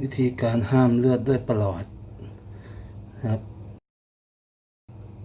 วิธีการห้ามเลือดด้วยประหลอดนะครับ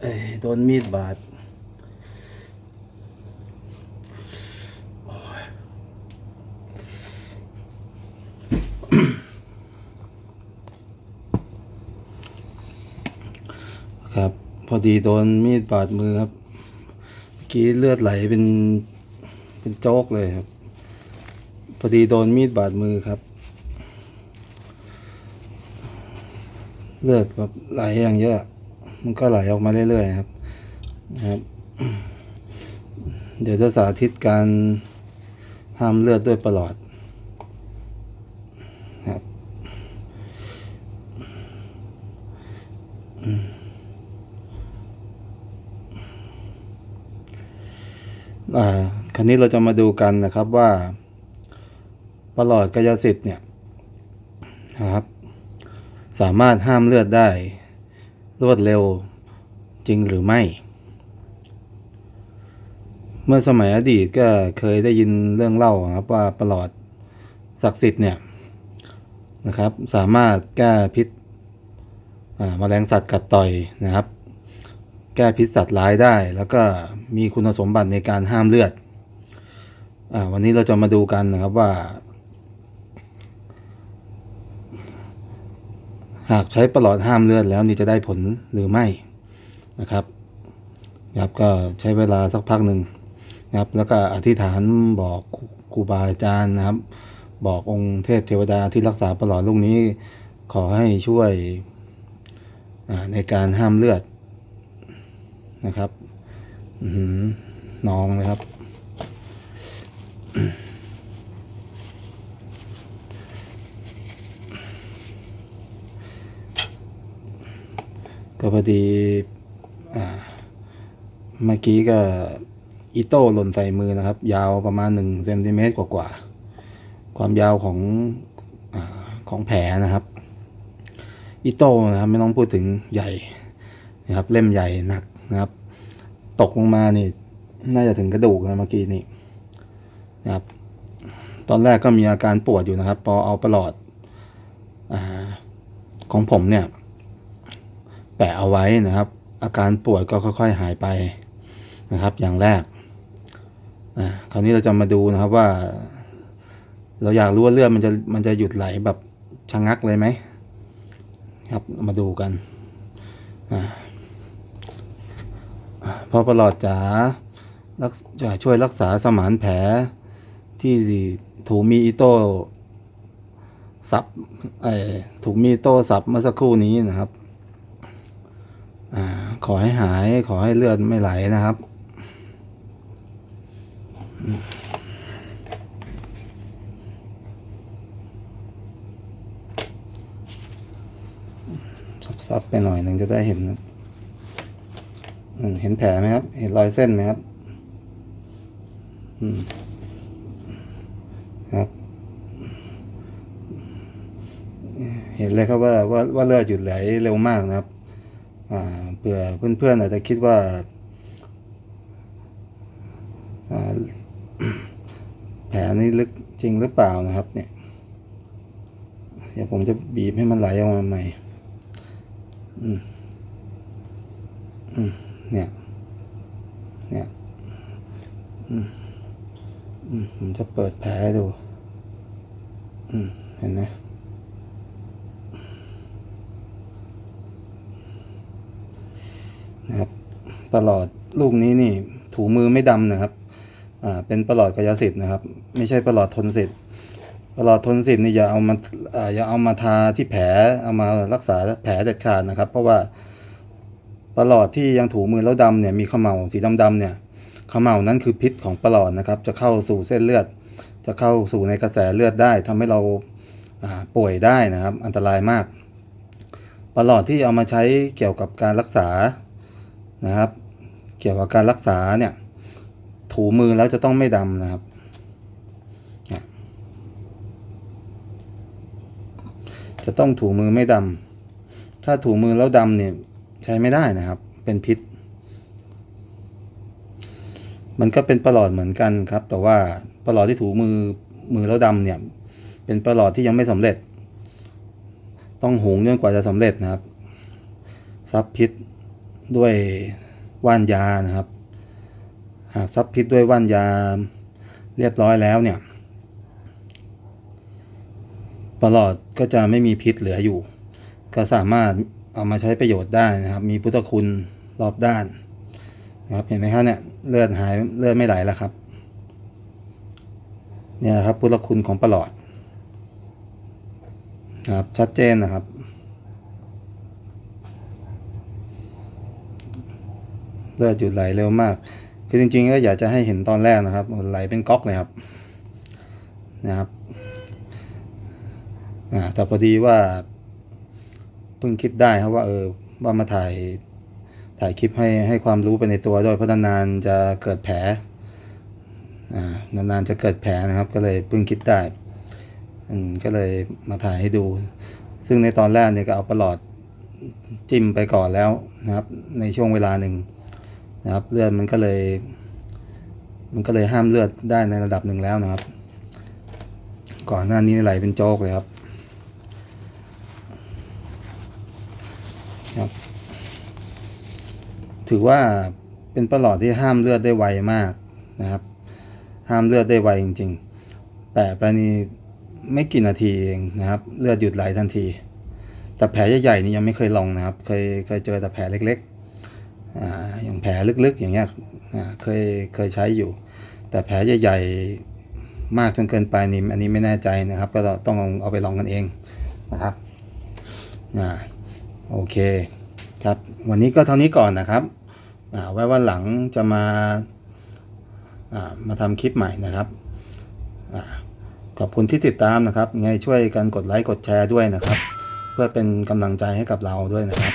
เอ้ยโดนมีดบาดครับ พอดีโดนมีดบาดมือครับเมื่อกี้เลือดไหลเป็นเป็นโจกเลยครับ พอดีโดนมีดบาดมือครับ เลือดแบบไหลอย่างเยอะ มันก็ไหลออกมาเรื่อยๆครับนะครับ เดี๋ยวจะสาธิตการห้ามเลือดด้วยประหลอดครับอ่าคราวนี้เราจะมาดูกันนะครับว่าประหลอดกายสิทธิ์เนี่ยนะครับ สามารถห้ามเลือดได้ รวดเร็วจริงหรือไม่ เมื่อสมัยอดีตก็เคยได้ยินเรื่องเล่าครับว่าประหลอดศักดิ์สิทธิ์เนี่ยนะครับสามารถแก้พิษอ่าแมลงสัตว์กัดต่อยนะครับ แก้พิษสัตว์ร้ายได้ แล้วก็มีคุณสมบัติในการห้ามเลือดอวันนี้เราจะมาดูกันนะครับว่า หากใช้ประหลอดห้ามเลือดแล้วนี่จะได้ผลหรือไม่นะครับครับก็ใช้เวลาสักพักหนึ่งนะครับแล้วก็อธิษฐานบอกครูบาอาจารย์นะครับ บอกองค์เทพเทวดาที่รักษาประหลอดลูกนี้ ขอให้ช่วยในการห้ามเลือดนะครับหน้องเลยครับ อดีเมื่อกี้ก็อีโต้หล่นใส่มือนะครับ ยาวประมาณหนึ่งเซนติเมตรกว่าๆความยาวของอของแผลนะครับอีโต้นะครับไม่ต้องพูดถึงใหญ่นะครับ เล่มใหญ่หนักนะครับ ตกลงมานี่ น่าจะถึงกระดูกนะเมื่อกี้นี่นะครับ ตอนแรกก็มีอาการปวดอยู่นะครับ พอเอาประหลอดอของผมเนี่ย แปะเอาไว้นะครับ อาการปวดก็ค่อยๆหายไปนะครับ อย่างแรกคราวนี้เราจะมาดูนะครับว่า เราอยากรู้ว่าเลือดมันจะมันจะหยุดไหลแบบชะงักเลยไหมครับมาดูกันอพอประหลอดจ๋าจะช่วยรักษาสมานแผลที่ถูกมีอิโต้สับถูกมีโต้สับเมื่อสักครู่นี้นะครับ อขอให้หายขอให้เลือดไม่ไหลนะครับ ซับๆไปหน่อยหนึ่งจะได้เห็น เห็นแผลไหมครับ เห็นรอยเส้นไหมครับครับ เห็นเลยครับว่าว่าว่าเลือดหยุดไหลเร็วมากนะครับ เผื่อเพื่อนๆอาจจะคิดว่าแผลนี้ลึกจริงหรือเปล่านะครับเนี่ยเดี๋ยวผมจะบีบให้มันไหลออกมาใหม่อืมอืมเนี่ย เนี่ยอืมอืมผมจะเปิดแผลให้ดูอืมเห็นไหม นะครับประหลอดลูกนี้นี่ถูมือไม่ดำนะครับอ่าเป็นประหลอดกายสิทธิ์นะครับ ไม่ใช่ประหลอดทนสิทธิ์ประหลอดทนสิทธิ์นี่อย่าเอามาอ่าอย่าเอามาทาที่แผลเอามารักษาแผลเด็ดขาดนะครับ เพราะว่าประหลอดที่ยังถูมือแล้วดำเนี่ยมีเขมเหลาสีดำๆเนี่ยเขมเหลานั้นคือพิษของประหลอดนะครับ จะเข้าสู่เส้นเลือด จะเข้าสู่ในกระแสเลือดได้ทำให้เราอ่าป่วยได้นะครับ อันตรายมากประหลอดที่เอามาใช้เกี่ยวกับการรักษา นะครับ เกี่ยวกับการรักษาเนี่ยถูมือแล้วจะต้องไม่ดำนะครับ จะต้องถูมือไม่ดำถ้าถูมือแล้วดำเนี่ยใช้ไม่ได้นะครับ เป็นพิษ มันก็เป็นประหลอดเหมือนกันครับ แต่ว่าประหลอดที่ถูมือมือแล้วดำเนี่ย เป็นประหลอดที่ยังไม่สำเร็จ ต้องหุงจนกว่าจะสำเร็จนะครับซับพิษ ด้วยว่านยานะครับ หากซับพิษด้วยว่านยาเรียบร้อยแล้วเนี่ยปลอดก็จะไม่มีพิษเหลืออยู่ ก็สามารถเอามาใช้ประโยชน์ได้นะครับ มีพุทธคุณรอบด้านนะครับเห็นไหมครับเนี่ยเลือดหายเลือดไม่ไหลแล้วครับเนี่ยนะครับพุทธคุณของประหลอดนะครับชัดเจนนะครับ เลือดหยุดไหลเร็วมาก คือจริงๆก็อยากจะให้เห็นตอนแรกนะครับไหลเป็นก๊อกเลยครับนะครับแต่พอดีว่าเพิ่งคิดได้ครับว่าเออว่ามาถ่ายถ่ายคลิปให้ให้ความรู้ไปในตัวด้วยเพราะนานๆจะเกิดแผลอ่านานๆจะเกิดแผลนะครับ ก็เลยเพิ่งคิดได้อก็เลยมาถ่ายให้ดู ซึ่งในตอนแรกเนี่ยก็เอาประหลอดจิ้มไปก่อนแล้วนะครับ ในช่วงเวลาหนึ่ง นะครับเลือดมันก็เลย มันก็เลยห้ามเลือดได้ในระดับหนึ่งแล้วนะครับ ก่อนหน้านี้ไหลเป็นโจกเลยครับครับ ถือว่าเป็นประหลอดที่ห้ามเลือดได้ไวมากนะครับ ห้ามเลือดได้ไวจริง ๆแต่ไปนี่ไม่กี่นาทีเองนะครับ เลือดหยุดไหลทันที แต่แผลใหญ่ๆนี่ยังไม่เคยลองนะครับ เคยเคยเจอแต่แผลเล็กๆ อย่างแผลลึกๆอย่างเงี้ยเคยเคยใช้อยู่ แต่แผลใหญ่ๆมากจนเกินไปนี่อันนี้ไม่แน่ใจนะครับ ก็ต้องเอาไปลองกันเองนะครับอ่าโอเคครับ วันนี้ก็เท่านี้ก่อนนะครับอ่าไว้วันหลังจะมาอ่ามาทำคลิปใหม่นะครับอ่าขอบคุณที่ติดตามนะครับไงช่วยกันกดไลค์กดแชร์ด้วยนะครับ เพื่อเป็นกำลังใจให้กับเราด้วยนะครับ